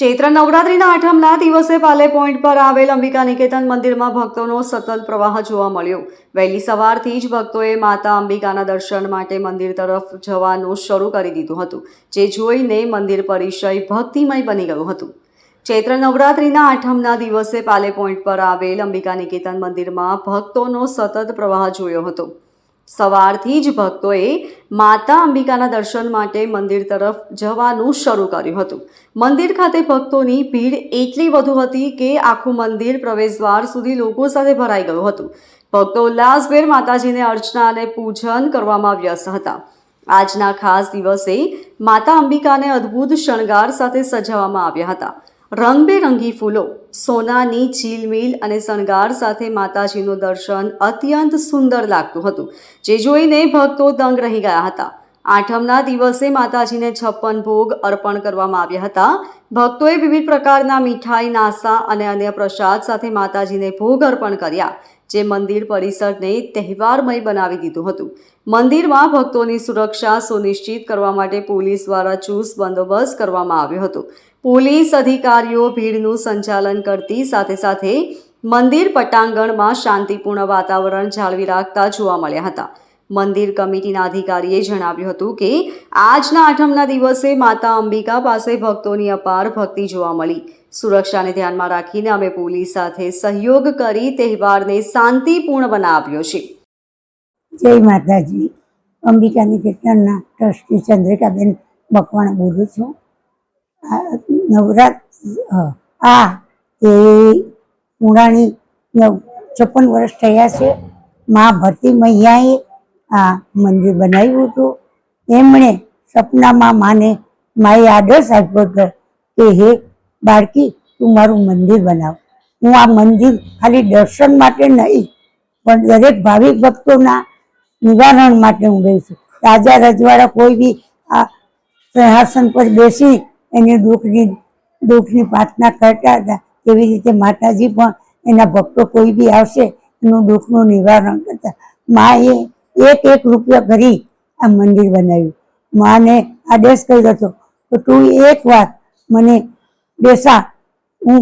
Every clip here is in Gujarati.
ચૈત્ર નવરાત્રિના આઠમના દિવસે પાલે પોઈન્ટ પર આવેલ અંબિકા નિકેતન મંદિરમાં ભક્તોનો સતત પ્રવાહ જોવા મળ્યો. વહેલી સવારથી જ ભક્તોએ માતા અંબિકાના દર્શન માટે મંદિર તરફ જવાનું શરૂ કરી દીધું હતું, જે જોઈને મંદિર પરિસર ભક્તિમય બની ગયું હતું. ચૈત્ર નવરાત્રિના આઠમના દિવસે પાલે પોઈન્ટ પર આવેલ અંબિકા નિકેતન મંદિરમાં ભક્તોનો સતત પ્રવાહ જોયો હતો. સવારથી જ ભક્તોએ માતા અંબિકાના દર્શન માટે મંદિર તરફ જવાનું શરૂ કર્યું હતું. મંદિર ખાતે ભક્તોની ભીડ એટલી વધુ હતી કે આખું મંદિર પ્રવેશદ્વાર સુધી લોકો સાથે ભરાઈ ગયું હતું. ભક્તો ઉલ્લાસભેર માતાજીને અર્ચના અને પૂજન કરવામાં વ્યસ્ત હતા. આજના ખાસ દિવસે માતા અંબિકાને અદ્ભુત શણગાર સાથે સજાવવામાં આવ્યા હતા. રંગબેરંગી ફૂલો, સોનાની ઝીલમીલ અને શણગાર સાથે માતાજીનું દર્શન અત્યંત સુંદર લાગતું હતું. જે જોઈને ભક્તો દંગ રહી ગયા હતા. આઠમના દિવસે માતાજીને છપ્પન ભોગ અર્પણ કરવામાં આવ્યા હતા. ભક્તોએ વિવિધ પ્રકારના મીઠાઈ, નાસ્તા અને અન્ય પ્રસાદ સાથે માતાજીને ભોગ અર્પણ કર્યા, જે મંદિર પરિસરને તહેવારમય બનાવી દીધું હતું. મંદિરમાં ભક્તોની સુરક્ષા સુનિશ્ચિત કરવા માટે પોલીસ દ્વારા ચુસ્ત બંદોબસ્ત કરવામાં આવ્યો હતો. પોલીસ અધિકારીઓ ભીડનું સંચાલન કરતી સાથે સાથે મંદિર પટાંગણમાં શાંતિપૂર્ણ વાતાવરણ જાળવી રાખતા જોવા મળ્યા હતા. મંદિર કમિટીના અધિકારીએ જણાવ્યું હતું કે, આજના આઠમના દિવસે માતા અંબિકા પાસે ભક્તોની અપાર ભક્તિ જોવા મળી. સુરક્ષાને ધ્યાનમાં રાખીને અમે પોલીસ સાથે સહયોગ કરી તહેવારને શાંતિપૂર્ણ બનાવ્યો છે. જય માતાજી. અંબિકા નિકેતનના ટ્રસ્ટી ચંદ્રિકાબેન મકવાણા બોલું છું. નવરાત આ એ પુરાણી છપ્પન વર્ષ થયા છે. મા ભરતી મૈયાએ આ મંદિર બનાવ્યું હતું. એમણે સપનામાં માને, માએ આદર્શ આપ્યો હતો કે, હે બાળકી, તું મારું મંદિર બનાવ. હું આ મંદિર ખાલી દર્શન માટે નહીં, પણ દરેક ભાવિક ભક્તોના નિવારણ માટે હું ગઈ છું. રાજા રજવાડા કોઈ બી આ સિંહાસન પર બેસી એની દુઃખની દુઃખની પ્રાર્થના કરતા હતા. તેવી રીતે માતાજી પણ એના ભક્તો કોઈ બી આવશે, એનું દુઃખનું નિવારણ કરતા. માએ એક એક રૂપિયા કરી આ મંદિર બનાવ્યું. માને આદેશ કર્યો હતો કે તું એક વાર મને બેસા, હું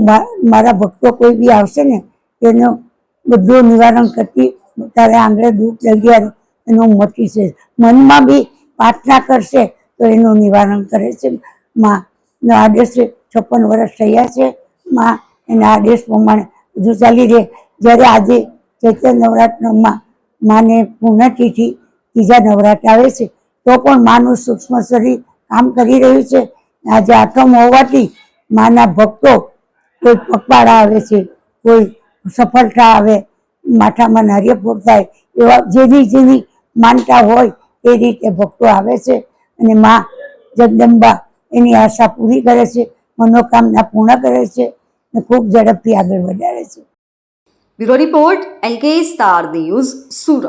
મારા ભક્તો કોઈ બી આવશે ને તેનું બધું નિવારણ કરતી, તારે આંગળે દુઃખ લગ્યા એનું મટી છે મનમાં બી પ્રાર્થના કરશે તો એનું નિવારણ કરે છે. માં નો આદેશ છપ્પન વર્ષ થયા છે. માં એના આદેશ પ્રમાણે બધું ચાલી રહે. જ્યારે આજે ચૈત્ર નવરાત્રમાં માને પૂર્ણતિથિ ત્રીજા નવરાત્ર આવે છે, તો પણ માનું સૂક્ષ્મ શરીર કામ કરી રહ્યું છે. આજે આઠમ હોવાથી માના ભક્તો કોઈ પગપાળા આવે છે, કોઈ સફળતા આવે, માથામાં નારિયેળ થાય એવા જેની જેની માનતા હોય એ રીતે ભક્તો આવે છે. અને મા જગદંબા એની આશા પૂરી કરે છે, મનોકામના પૂર્ણ કરે છે અને ખૂબ ઝડપથી આગળ વધારે છે. Bureau report LK star news Surat.